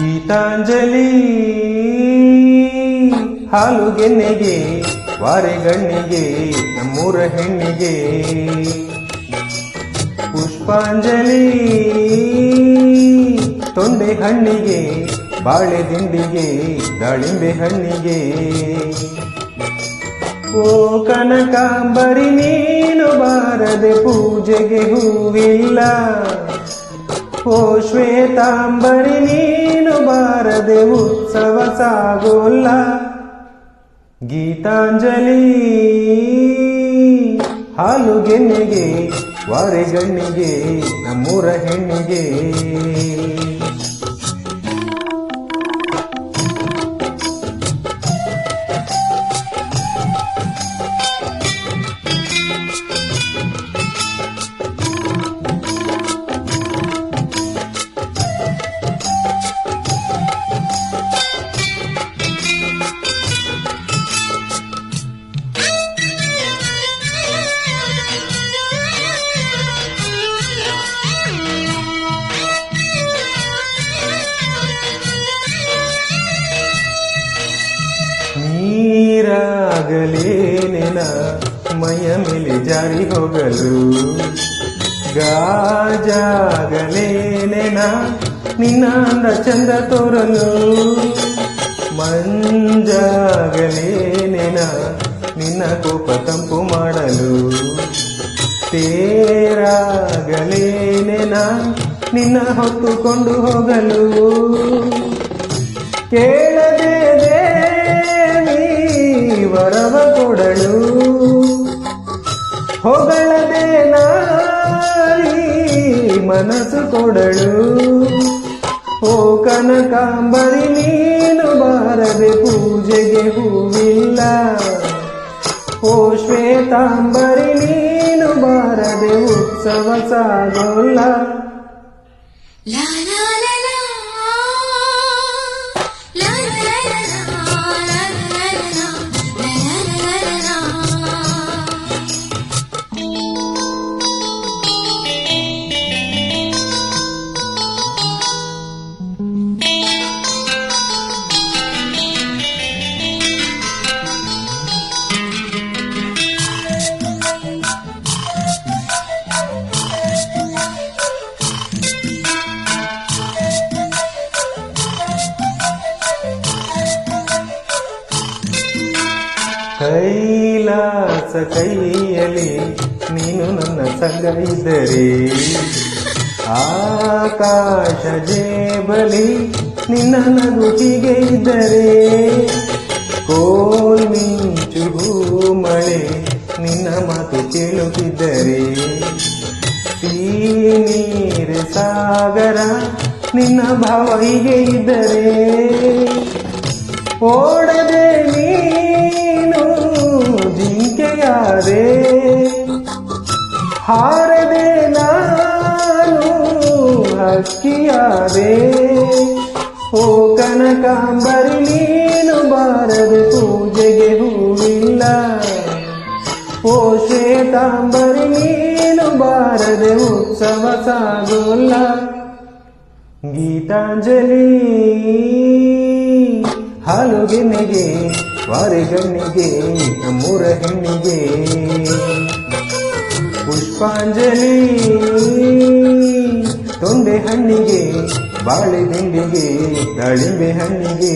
ಗೀತಾಂಜಲಿ. ಹಾಲು ಗೆನ್ನೆಗೆ ವಾರೆಗಣ್ಣಿಗೆ ನಮ್ಮೂರ ಹೆಣ್ಣಿಗೆ. ಪುಷ್ಪಾಂಜಲಿ. ತೊಂಡೆ ಹಣ್ಣಿಗೆ, ಬಾಳೆ ದಿಂಡಿಗೆ, ದಾಳಿಂಬೆ ಹಣ್ಣಿಗೆ. ಓ ಕನಕಾಂಬರಿ, ನೀನು ಬಾರದೆ ಪೂಜೆಗೆ ಹೂವಿಲ್ಲ. ಓ ಶ್ವೇತಾಂಬರಿ ನೀನು ಬಾರದೆ ಉತ್ಸವ ಸಾಗೋಲ್ಲ. ಗೀತಾಂಜಲಿ ಹಾಲು ಗೆನ್ನೆಗೆ ವಾರೆಗಣ್ಣಿಗೆ ನಮ್ಮೂರ ಹೆಣ್ಣಿಗೆ. ಮೈಯ ಮೇಲೆ ಜಾರಿ ಹೋಗಲು. ಗಾಜಾಗಲೇನೆನ ನಿನ್ನ ಅಂದ ಚಂದ ತೋರಲು. ಮಂಜಾಗಲೇನೆನ ನಿನ್ನ ಕೋಪ ತಂಪು ಮಾಡಲು. ತೇರಾಗಲೇನೆನ ನಿನ್ನ ಹೊತ್ತುಕೊಂಡು ಹೋಗಲು. ಕೇಳದೆ ವರವ ಕೊಡಲು ಹೊಗಳದೆ ನಾರಿ ಮನಸ್ಸು ಕೊಡಳು ಓ ಕನಕಾಂಬರಿ, ನೀನು ಬಾರದೆ ಪೂಜೆಗೆ ಹೂವಿಲ್ಲ. ಓ ಶ್ವೇತಾಂಬರಿ, ನೀನು ಬಾರದೆ ಉತ್ಸವ ಸಾಗೋಲ್ಲ. la la La la la la la Kailasa ಕೈಯಲ್ಲಿ ನೀನು ನನ್ನ ಸಂಗ ಇದ್ದರೆ ಆಕಾಶ ಜೇಬಲಿ ನಿನ್ನ ನಗು ಹೀಗೆ ಇದ್ದರೆ, ಕೋಲ್ ಮಿಂಚು ಮಳೆ ನಿನ್ನ ಮಾತು ಕೇಳುತ್ತಿದ್ದರೆ ನೀರು ಸಾಗರ ನಿನ್ನ ಭಾವ ಹೀಗೆ ಇದ್ದರೆ, ಓಡದೆ ಹಾರದೆ ನಾನು ಅಕ್ಕಿಯಾದೆ ಓ ಕನಕಾಂಬರಿ ನೀನು ಬಾರದೆ ಪೂಜೆಗೆ ಹೂವಿಲ್ಲ. ಓ ಶ್ವೇತಾಂಬರಿ, ನೀನು ಬಾರದೆ ಉತ್ಸವ ಸಾಗೋಲ್ಲ. ಗೀತಾಂಜಲಿ ಹಾಲುಗೆನ್ನೆಗೆ ವಾರೆಗಣ್ಣಿಗೆ ನಮ್ಮೂರ ಹೆಣ್ಣಿಗೆ ಪುಷ್ಪಾಂಜಲಿ ತೊಂಡೆ ಹಣ್ಣಿಗೆ ಬಾಳೆ ದಿಂಡಿಗೆ ದಾಳಿಂಬೆ ಹಣ್ಣಿಗೆ.